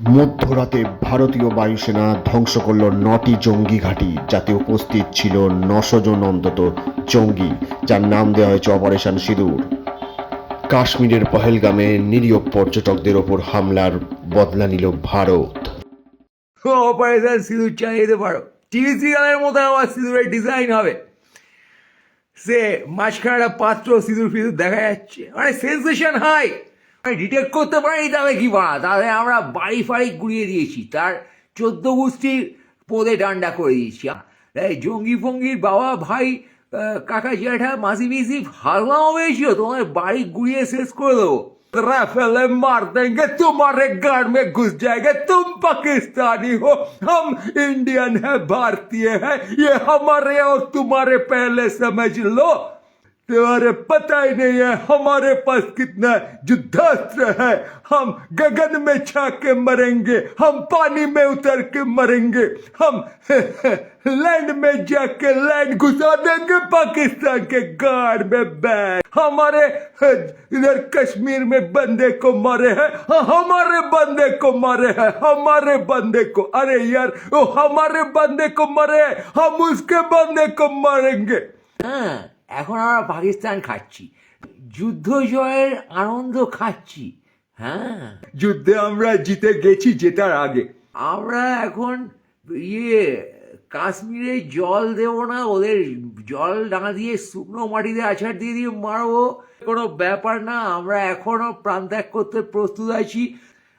মধ্যরাতে ভারতীয় বায়ুসেনা ধ্বংস করল নটি জঙ্গি ঘাঁটি, যাতে উপস্থিত ছিল নশো জন অন্তত জঙ্গি, যার নাম দেওয়া হয়েছে অপারেশন সিঁদুর। কাশ্মীরের পহেলগামে নিরীহ পর্যটকদের ওপর হামলার বদলা নিল ভারত। অপারেশন সিঁদুর চালিয়ে পারো। টিভি সিরিয়ালের মতো আবার সিঁদুরের ডিজাইন হবে। সে মাঝখানে একটা পাত্র সিঁদুর ফিঁদুর দেখা যাচ্ছে। মানে সেন্সেশন হাই ডিটেক্ট করতে পারিনি তাহলে কি বা তাহলে আমরা বাড়ি ফাড়ি গুড়িয়ে দিয়েছি তার চোদ্দ গোষ্ঠীর পদে ডান্ডা করে দিয়েছি এই জঙ্গি ফঙ্গির বাবা ভাই আহ, কাকা জ্যাঠা মাসি পিসি হালমাও বেশিও তোমার বাড়ি গুড়িয়ে শেষ করে দেবো राफेल मार देंगे तुम्हारे घर में घुस जाएंगे तुम पाकिस्तानी हो हम इंडियन है भारतीय है ये हमारे और तुम्हारे पहले समझ लो तुम्हारे पता ही नहीं है हमारे पास कितना युद्धास्त्र है। हम गगन में छा के मरेंगे हम पानी में उतर के मरेंगे हम लैंड में जाके लैंड घुसा देंगे पाकिस्तान के गार्ड में बैग हमारे इधर कश्मीर में बंदे को मारे हैं हाँ, हमारे बंदे को मारे हैं हमारे बंदे को। अरे यार वो हमारे बंदे को मारे हैं, हम उसके बंदे को मारेंगे। হ্যাঁ এখন আমরা পাকিস্তান খাচ্ছি। যুদ্ধ জয়ের আনন্দ খাচ্ছি। হ্যাঁ। যুদ্ধে আমরা জিতে গেছি জেতার আগে। আমরা এখন ইয়ে কাশ্মীরে জল দেবো না ওদের জল না দিয়ে শুকনো মাটিতে আছাড় দিয়ে দিয়ে মারবো। কোনো ব্যাপার না আমরা এখনও প্রাণ ত্যাগ করতে প্রস্তুত আছি।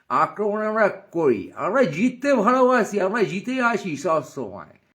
আক্রমণ আমরা করি। আমরা জিততে ভালোবাসি আমরা জিতে আসি সব সময়।